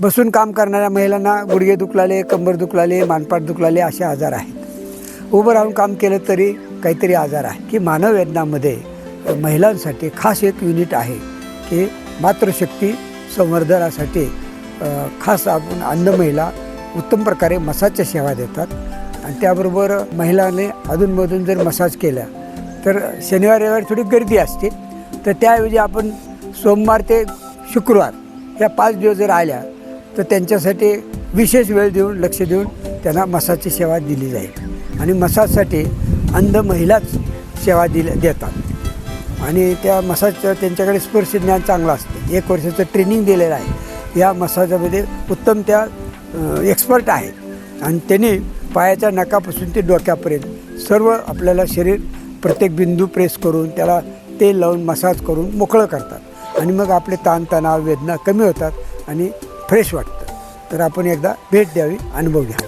बसून काम करणाऱ्या महिलांना गुडघे दुखलाले कंबर दुखलाले मानपाट दुखलाले असे आजार आहेत. उभं राहून काम केलं तरी काहीतरी आजार आहे. की मानववेदनामध्ये महिलांसाठी खास एक युनिट आहे की मातृशक्ती संवर्धनासाठी खास आपण अन्न महिला उत्तम प्रकारे मसाजच्या सेवा देतात. आणि त्याबरोबर महिलाने अधूनमधून जर मसाज केला तर शनिवार रविवार थोडी गर्दी असते. तर त्याऐवजी आपण सोमवार ते शुक्रवार या पाच दिवस जर आल्या तर त्यांच्यासाठी विशेष वेळ देऊन लक्ष देऊन त्यांना मसाजची सेवा दिली जाईल. आणि मसाजसाठी अंध महिलाच सेवा दिल्या देतात. आणि त्या मसाजचं त्यांच्याकडे स्पर्श ज्ञान चांगलं असतं. एक वर्षाचं ट्रेनिंग दिलेलं आहे. या मसाजामध्ये उत्तम त्या एक्सपर्ट आहेत. आणि त्यांनी पायाच्या नकापासून ते डोक्यापर्यंत सर्व आपल्याला शरीर प्रत्येक बिंदू प्रेस करून त्याला तेल लावून मसाज करून मोकळं करतात. आणि मग आपले ताणतणाव वेदना कमी होतात आणि फ्रेश वाटतं. तर आपण एकदा भेट द्यावी अनुभव घ्यावा.